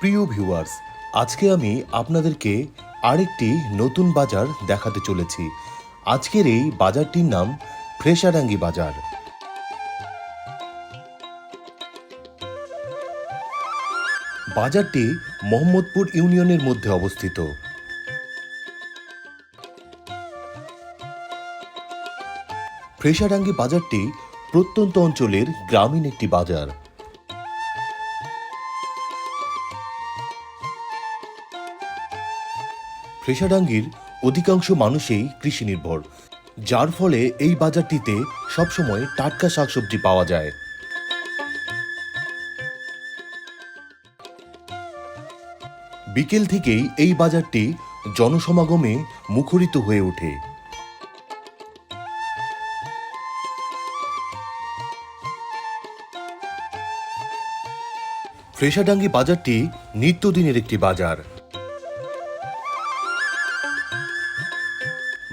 প্রিয় ভিউয়ার্স, আজকে আমি আপনাদেরকে আরেকটি নতুন বাজার দেখাতে চলেছি। আজকের এই বাজারটির নাম ফ্রেশাডাঙ্গি বাজার। বাজারটি মোহাম্মদপুর ইউনিয়নের মধ্যে অবস্থিত। ফ্রেশাডাঙ্গি বাজারটি প্রত্যন্ত অঞ্চলের গ্রামীণ একটি বাজার। ফ্রেশাডাঙ্গির অধিকাংশ মানুষই কৃষি নির্ভর যার ফলে এই বাজারটিতে সবসময় টাটকা শাকসবজি পাওয়া যায়। বিকেল থেকেই এই বাজারটি জনসমাগমে মুখরিত হয়ে ওঠে। ফ্রেশাডাঙ্গি বাজারটি নিত্যদিনের একটি বাজার।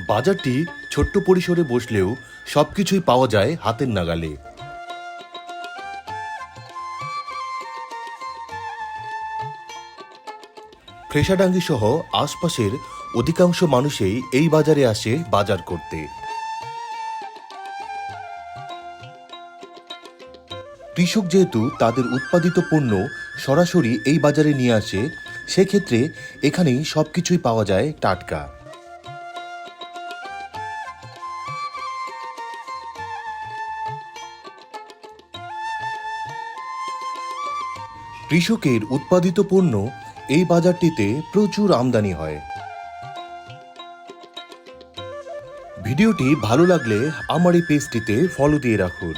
বাজারটি ছোট্ট পরিসরে বসলেও সবকিছুই পাওয়া যায় হাতের নাগালে। ফ্রেশাডাঙ্গি সহ আশপাশের অধিকাংশ মানুষেই এই বাজারে আসে বাজার করতে। কৃষক যেহেতু তাদের উৎপাদিত পণ্য সরাসরি এই বাজারে নিয়ে আসে, সেক্ষেত্রে এখানেই সবকিছুই পাওয়া যায় টাটকা। কৃষকের উৎপাদিত পণ্য এই বাজারটিতে প্রচুর আমদানি হয়। ভিডিওটি ভালো লাগলে আমার এই পেজটিতে ফলো দিয়ে রাখুন।